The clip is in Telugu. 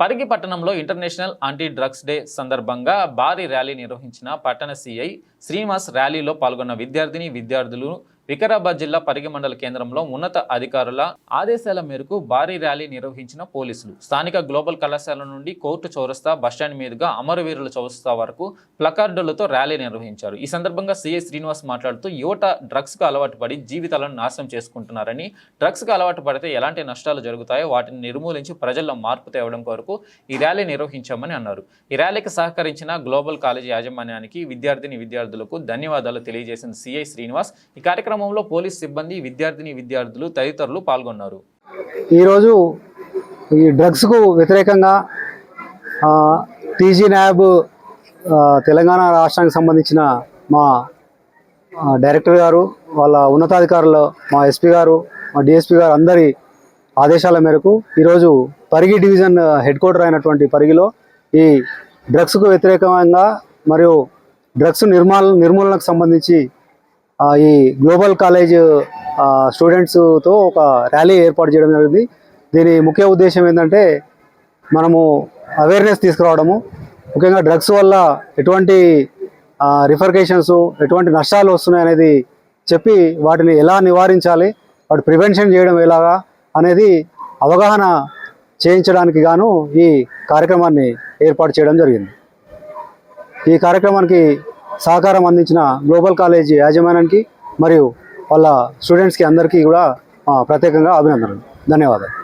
పరిగి పట్టణంలో ఇంటర్నేషనల్ యాంటీ డ్రగ్స్ డే సందర్భంగా భారీ ర్యాలీ నిర్వహించిన పట్టణ సిఐ శ్రీనివాస్ ర్యాలీలో పాల్గొన్న విద్యార్థిని విద్యార్థులు వికారాబాద్ జిల్లా పరిగి మండల కేంద్రంలో ఉన్నత అధికారుల ఆదేశాల మేరకు భారీ ర్యాలీ నిర్వహించిన పోలీసులు. స్థానిక గ్లోబల్ కళాశాల నుండి కోర్టు చౌరస్తా బస్టాండ్ మీదుగా అమరవీరుల చౌరస్తా వరకు ప్లకార్డులతో ర్యాలీ నిర్వహించారు. ఈ సందర్భంగా సిఐ శ్రీనివాస్ మాట్లాడుతూ యువత డ్రగ్స్కు అలవాటు పడి జీవితాలను నాశనం చేసుకుంటున్నారని డ్రగ్స్కు అలవాటు పడితే ఎలాంటి నష్టాలు జరుగుతాయో వాటిని నిర్మూలించి ప్రజల్లో మార్పు తేవడం కొరకు ఈ ర్యాలీ నిర్వహించామని అన్నారు. ఈ ర్యాలీకి సహకరించిన గ్లోబల్ కాలేజీ యాజమాన్యానికి విద్యార్థిని విద్యార్థులకు ధన్యవాదాలు తెలియజేసిన సిఐ శ్రీనివాస్. ఈ కార్యక్రమంలో పోలీస్ సిబ్బంది విద్యార్థిని విద్యార్థులు తదితరులు పాల్గొన్నారు. ఈరోజు ఈ డ్రగ్స్కు వ్యతిరేకంగా ఆ, టీజీ న్యాబ్ తెలంగాణ రాష్ట్రానికి సంబంధించిన మా డైరెక్టర్ గారు వాళ్ళ ఉన్నతాధికారులు మా ఎస్పీ గారు మా డిఎస్పీ గారు అందరి ఆదేశాల మేరకు ఈరోజు పరిగి డివిజన్ హెడ్ క్వార్టర్ అయినటువంటి పరిగిలో ఈ డ్రగ్స్కు వ్యతిరేకంగా మరియు డ్రగ్స్ నిర్మాల నిర్మూలనకు సంబంధించి ఈ గ్లోబల్ కాలేజ్ స్టూడెంట్స్తో ఒక ర్యాలీ ఏర్పాటు చేయడం జరిగింది. దీని ముఖ్య ఉద్దేశం ఏంటంటే మనము అవేర్నెస్ తీసుకురావడము. ముఖ్యంగా డ్రగ్స్ వల్ల ఎటువంటి రిఫర్కేషన్స్ ఎటువంటి నష్టాలు వస్తున్నాయి అనేది చెప్పి వాటిని ఎలా నివారించాలి వాటి ప్రివెన్షన్ చేయడం ఎలాగా అనేది అవగాహన చేయించడానికి గాను ఈ కార్యక్రమాన్ని ఏర్పాటు చేయడం జరిగింది. ఈ కార్యక్రమానికి సహకారం అందించిన గ్లోబల్ కాలేజీ యాజమాన్యానికి మరియు వాళ్ళ స్టూడెంట్స్కి అందరికీ కూడా ప్రత్యేకంగా అభినందనలు. ధన్యవాదాలు.